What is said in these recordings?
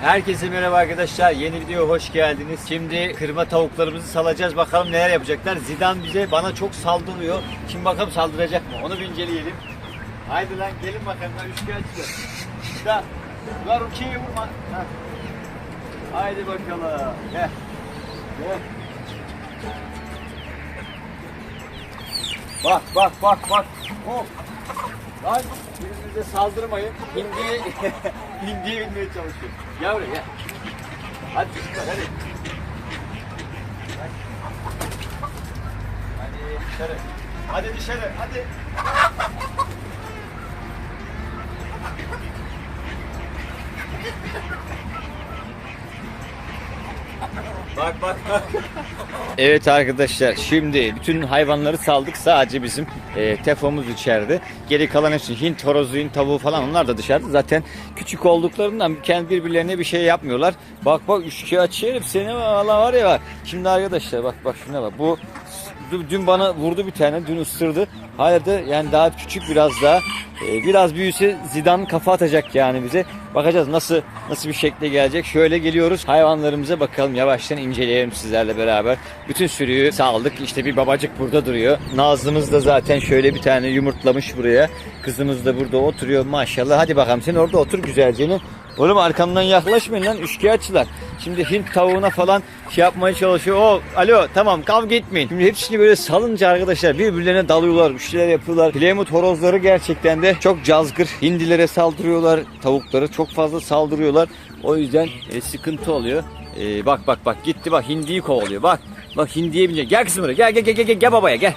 Herkese merhaba arkadaşlar. Yeni videoya hoş geldiniz. Şimdi kırma tavuklarımızı salacağız. Bakalım neler yapacaklar. Zidane bize bana çok saldırıyor. Şimdi bakalım saldıracak mı? Onu bir inceleyelim. Haydi lan gelin bakalım lan üçkağıtçılar. Da, ulan Rukiye'yi vurma. Ha. Haydi bakalım. Gel. Gel. Bak bak bak bak. Hop. Lan birbirinize saldırmayın. Hindiye, hindiye binmeye çalışıyor. Gel buraya gel. Hadi çocuklar hadi. Hadi dışarı. Hadi dışarı hadi. Bak bak bak. Evet arkadaşlar şimdi bütün hayvanları saldık sadece bizim e, tefomuz içeride. Geri kalan hepsi Hint horozu, Hint tavuğu falan onlar da dışarıda. Zaten küçük olduklarından kendi birbirlerine bir şey yapmıyorlar. Bak bak üçkağıtçı herif seni valla var ya bak. Şimdi arkadaşlar bak bak şuna bak bu dün bana vurdu bir tane dün ısırdı. Hala da yani daha küçük biraz daha e, biraz büyüse Zidane kafa atacak yani bize. Bakacağız nasıl nasıl bir şekle gelecek. Şöyle geliyoruz hayvanlarımıza bakalım yavaştan inceleyelim sizlerle beraber. Bütün sürüyü saldık. İşte bir babacık burada duruyor. Nazlımız da zaten şöyle bir tane yumurtlamış buraya. Kızımız da burada oturuyor maşallah. Hadi bakalım sen orada otur güzelce. Oğlum arkamdan yaklaşmayın lan üçkağıtçılar. Şimdi Hint tavuğuna falan şey yapmaya çalışıyor. O alo tamam kavga etmeyin. Şimdi hepsini böyle salınca arkadaşlar birbirlerine dalıyorlar. Bir şeyler yapıyorlar. Plymouth horozları gerçekten de çok cazgır. Hindilere saldırıyorlar. Tavukları çok fazla saldırıyorlar. O yüzden e, sıkıntı oluyor. E, bak bak bak gitti bak hindiyi kovalıyor. Bak bak hindiye binecek. Gel kızım buraya gel gel gel gel gel babaya gel.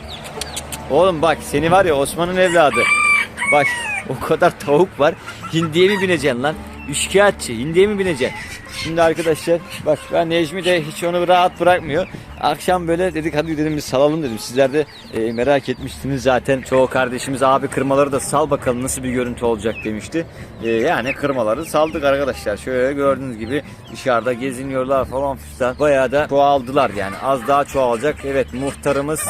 Oğlum bak seni var ya Osman'ın evladı. Bak o kadar tavuk var. Hindiye mi bineceksin lan? Üçkağıtçı. Hindiye mi bineceksin? Şimdi arkadaşlar bak ben Necmi de hiç onu rahat bırakmıyor. Akşam böyle dedik hadi dedim bir salalım dedim. Sizler de e, merak etmiştiniz zaten. Çoğu kardeşimiz abi kırmaları da sal bakalım nasıl bir görüntü olacak demişti. E, yani kırmaları saldık arkadaşlar. Şöyle gördüğünüz gibi dışarıda geziniyorlar falan fistan. Bayağı da çoğaldılar yani. Az daha çoğalacak. Evet muhtarımız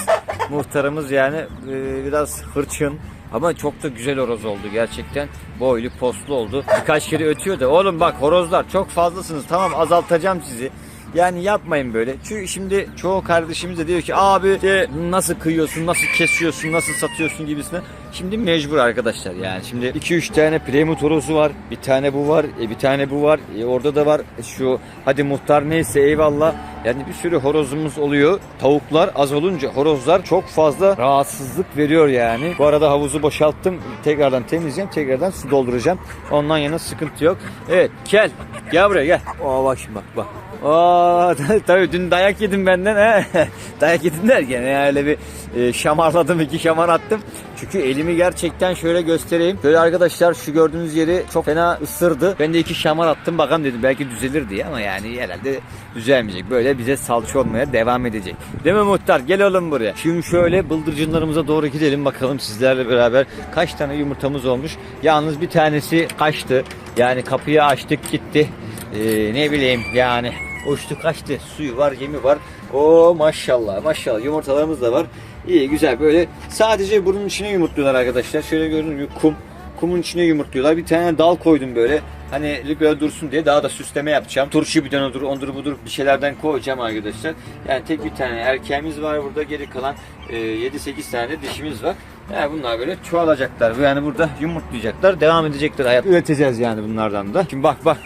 muhtarımız yani e, biraz hırçın. Ama çok da güzel horoz oldu gerçekten. Boylu postlu oldu. Birkaç kere ötüyor da oğlum bak horozlar çok fazlasınız tamam azaltacağım sizi. Yani yapmayın böyle. Çünkü şimdi çoğu kardeşimiz de diyor ki abi de nasıl kıyıyorsun, nasıl kesiyorsun, nasıl satıyorsun gibisine. Şimdi mecbur arkadaşlar yani. Şimdi 2-3 tane Plymouth horozu var. Bir tane bu var. E, bir tane bu var. E, orada da var. E, şu hadi muhtar neyse eyvallah. Yani bir sürü horozumuz oluyor. Tavuklar az olunca horozlar çok fazla rahatsızlık veriyor yani. Bu arada havuzu boşalttım. Tekrardan temizleyeceğim. Tekrardan su dolduracağım. Ondan yana sıkıntı yok. Evet gel. Gel buraya gel. Aa bak şimdi bak bak. Aa tabii dün dayak yedim benden he. dayak yedim derken öyle bir e, şamarladım iki şamar attım. Çünkü elimi gerçekten şöyle göstereyim. Böyle arkadaşlar şu gördüğünüz yeri çok fena ısırdı. Ben de iki şamar attım bakalım dedim belki düzelir diye ama yani herhalde düzelmeyecek. Böyle bize salça olmaya devam edecek. Değil mi muhtar? Gel oğlum buraya. Şimdi şöyle bıldırcınlarımıza doğru gidelim bakalım sizlerle beraber kaç tane yumurtamız olmuş. Yalnız bir tanesi kaçtı. Yani kapıyı açtık gitti. Ee, ne bileyim yani uçtu kaçtı. Suyu var, yemi var. O maşallah maşallah yumurtalarımız da var. İyi güzel böyle sadece bunun içine yumurtluyorlar arkadaşlar. Şöyle gördüğünüz gibi kum. Kumun içine yumurtluyorlar. Bir tane dal koydum böyle. Hani böyle dursun diye daha da süsleme yapacağım. Turşu bir odur, ondur budur bir şeylerden koyacağım arkadaşlar. Yani tek bir tane erkeğimiz var burada. Geri kalan e, 7-8 tane dişimiz var. Yani bunlar böyle çoğalacaklar. Yani burada yumurtlayacaklar. Devam edecekler hayat. Üreteceğiz yani bunlardan da. Şimdi bak bak.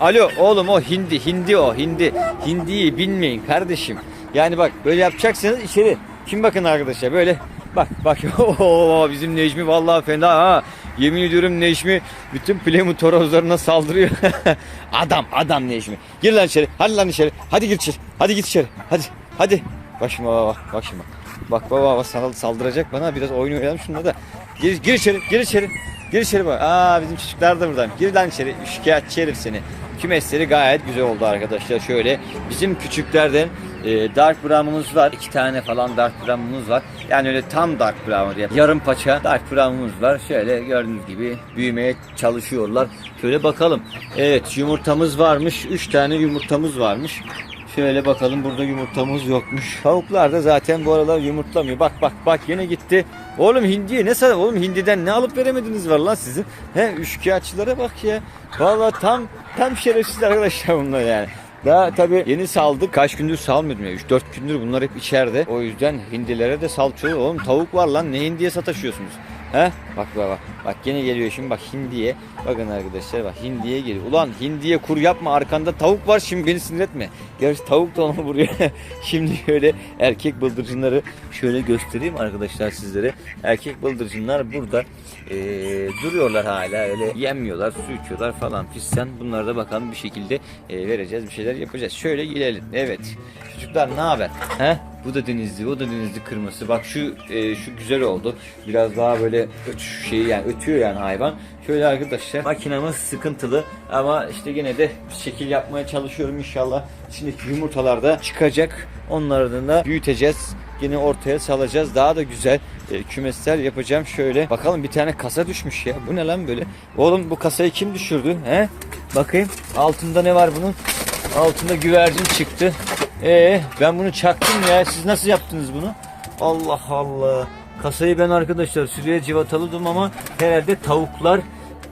Alo oğlum o hindi. Hindi o hindi. Hindiyi bilmeyin kardeşim. Yani bak böyle yapacaksınız içeri. Şimdi bakın arkadaşlar böyle bak bak Oo, bizim Necmi vallahi fena ha. Yemin ediyorum Necmi bütün Plymouth horozlarına saldırıyor. adam adam Necmi. Gir lan içeri. Hadi lan içeri. Hadi gir içeri. Hadi git içeri. Hadi. Hadi. Bak şimdi bak bak. Bak şimdi bak. Bak baba sana saldıracak bana. Biraz oyun oynayalım şununla da. Gir, gir içeri. Gir içeri. Gir içeri bak. Aa bizim çocuklar da buradan. Gir lan içeri. Şikayetçi herif seni. Kümesleri gayet güzel oldu arkadaşlar. Şöyle bizim küçüklerden e, dark brown'umuz var. iki tane falan dark brown'umuz var. Yani öyle tam dark brown diye. Yarım paça dark brown'umuz var. Şöyle gördüğünüz gibi büyümeye çalışıyorlar. Şöyle bakalım. Evet yumurtamız varmış. Üç tane yumurtamız varmış. Şöyle bakalım burada yumurtamız yokmuş. Tavuklar da zaten bu aralar yumurtlamıyor. Bak bak bak yine gitti. Oğlum hindiye ne sana oğlum hindiden ne alıp veremediniz var lan sizin? He üçkağıtçılara bak ya. Vallahi tam tam şerefsiz arkadaşlar bunlar yani. Daha tabii yeni saldık. Kaç gündür salmıyordum ya. 3-4 gündür bunlar hep içeride. O yüzden hindilere de salçıyor. Oğlum tavuk var lan. Ne hindiye sataşıyorsunuz? He? Bak bak bak. Bak gene geliyor şimdi bak hindiye. Bakın arkadaşlar bak hindiye geliyor. Ulan hindiye kur yapma arkanda tavuk var şimdi beni sinir etme. Gerçi tavuk da onu vuruyor. şimdi şöyle erkek bıldırcınları şöyle göstereyim arkadaşlar sizlere. Erkek bıldırcınlar burada eee, duruyorlar hala öyle yemiyorlar, su içiyorlar falan fistan. Bunları da bakalım bir şekilde eee, vereceğiz, bir şeyler yapacağız. Şöyle girelim. Evet. Çocuklar ne haber? He? Bu da denizli, o da denizli kırması. Bak şu eee, şu güzel oldu. Biraz daha böyle şeyi yani ötüyor yani hayvan. Şöyle arkadaşlar makinamız sıkıntılı ama işte yine de şekil yapmaya çalışıyorum inşallah. İçindeki yumurtalar da çıkacak. Onları da büyüteceğiz. Yine ortaya salacağız. Daha da güzel e, kümesler yapacağım. Şöyle bakalım bir tane kasa düşmüş ya. Bu ne lan böyle? Oğlum bu kasayı kim düşürdü? He? Bakayım. Altında ne var bunun? Altında güvercin çıktı. Ee, ben bunu çaktım ya. Siz nasıl yaptınız bunu? Allah Allah. Kasayı ben arkadaşlar sürüye civataladım ama herhalde tavuklar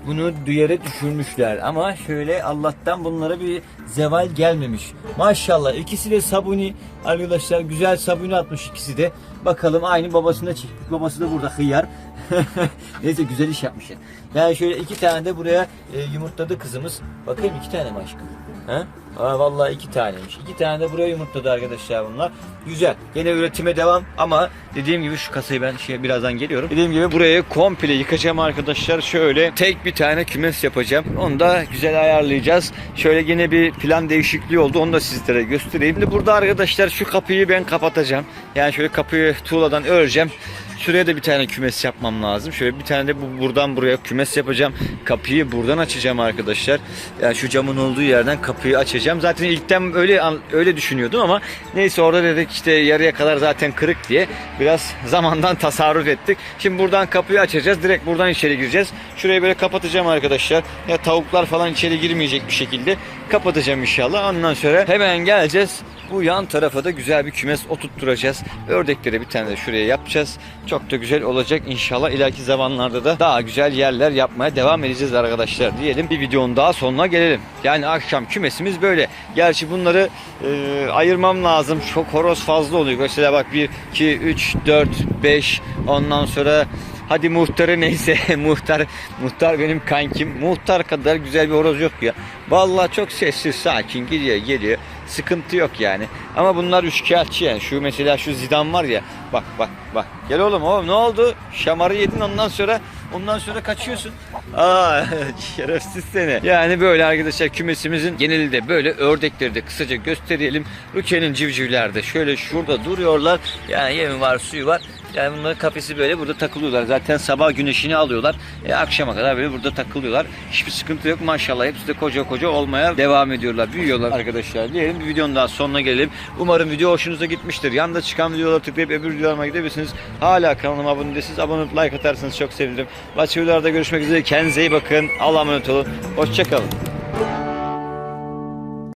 bunu yere düşürmüşler. Ama şöyle Allah'tan bunlara bir zeval gelmemiş. Maşallah ikisi de sabuni arkadaşlar güzel sabuni atmış ikisi de. Bakalım aynı babasına çektik. Babası da burada hıyar. Neyse güzel iş yapmışlar. Yani şöyle iki tane de buraya e, yumurtladı kızımız. Bakayım iki tane mi aşkım? He? Aa, vallahi iki taneymiş. İki tane de buraya yumurtladı arkadaşlar bunlar. Güzel. Yine üretime devam ama dediğim gibi şu kasayı ben şey birazdan geliyorum. Dediğim gibi burayı komple yıkacağım arkadaşlar. Şöyle tek bir tane kümes yapacağım. Onu da güzel ayarlayacağız. Şöyle yine bir plan değişikliği oldu. Onu da sizlere göstereyim. Şimdi burada arkadaşlar şu kapıyı ben kapatacağım. Yani şöyle kapıyı tuğladan öreceğim. Şuraya da bir tane kümes yapmam lazım. Şöyle bir tane de bu buradan buraya kümes yapacağım. Kapıyı buradan açacağım arkadaşlar. Yani şu camın olduğu yerden kapıyı açacağım. Zaten ilkten öyle öyle düşünüyordum ama neyse orada dedik işte yarıya kadar zaten kırık diye biraz zamandan tasarruf ettik. Şimdi buradan kapıyı açacağız. Direkt buradan içeri gireceğiz. Şurayı böyle kapatacağım arkadaşlar. Ya tavuklar falan içeri girmeyecek bir şekilde kapatacağım inşallah. Ondan sonra hemen geleceğiz. Bu yan tarafa da güzel bir kümes oturtturacağız. Ördekleri bir tane de şuraya yapacağız. Çok da güzel olacak inşallah. İleriki zamanlarda da daha güzel yerler yapmaya devam edeceğiz arkadaşlar diyelim. Bir videonun daha sonuna gelelim. Yani akşam kümesimiz böyle. Gerçi bunları e, ayırmam lazım. Çok horoz fazla oluyor. Mesela bak 1, 2, 3, 4, 5 ondan sonra Hadi muhtarı neyse muhtar muhtar benim kankim. Muhtar kadar güzel bir horoz yok ya. Vallahi çok sessiz sakin gidiyor geliyor. Sıkıntı yok yani. Ama bunlar üçkağıtçı yani. Şu mesela şu Zidane var ya. Bak bak bak. Gel oğlum oğlum ne oldu? Şamarı yedin ondan sonra ondan sonra kaçıyorsun. Aa şerefsiz seni. Yani böyle arkadaşlar kümesimizin geneli de böyle ördekleri de kısaca gösterelim. Rukiye'nin civcivler de şöyle şurada duruyorlar. Yani yemi var suyu var. Yani bunların kafesi böyle burada takılıyorlar. Zaten sabah güneşini alıyorlar. E, akşama kadar böyle burada takılıyorlar. Hiçbir sıkıntı yok maşallah. Hepsi de koca koca olmaya devam ediyorlar. Büyüyorlar arkadaşlar diyelim. Bir videonun daha sonuna gelelim. Umarım video hoşunuza gitmiştir. Yanda çıkan videolara tıklayıp öbür videolarıma gidebilirsiniz. Hala kanalıma abone değilseniz abone olup like atarsanız çok sevinirim. Başka videolarda görüşmek üzere. Kendinize iyi bakın. Allah'a emanet olun. Hoşçakalın.